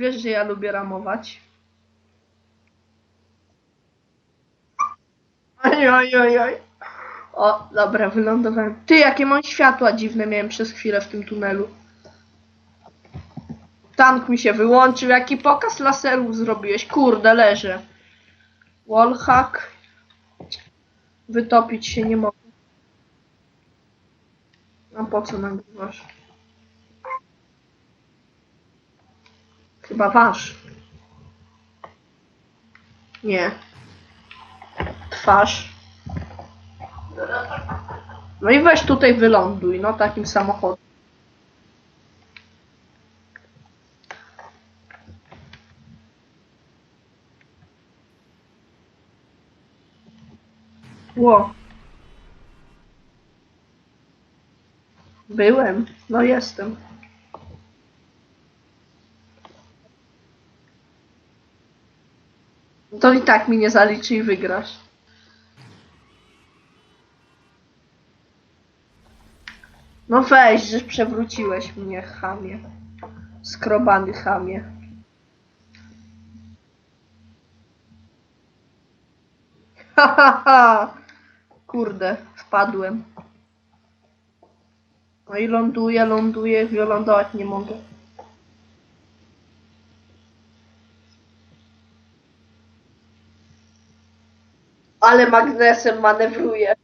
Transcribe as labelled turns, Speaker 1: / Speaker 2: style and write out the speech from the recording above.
Speaker 1: Wiesz, że ja lubię ramować. Oj, oj, oj, oj. O, dobra, wylądowałem. Ty, jakie mam światła dziwne miałem przez chwilę w tym tunelu. Tank mi się wyłączył. Jaki pokaz laserów zrobiłeś? Kurde, leżę. Wallhack. Wytopić się nie mogę. A po co nagrywasz? Chyba wasz. Nie. Twarz. No i weź tutaj wyląduj, no takim samochodem. Ło. Byłem, no jestem. To i tak mi nie zaliczy i wygrasz. No weź, że przewróciłeś mnie, chamie. Skrobany chamie. Ha, ha, ha. Kurde, wpadłem. No i ląduję, ląduję, wylądować nie mogę. Ale magnesem manewruję.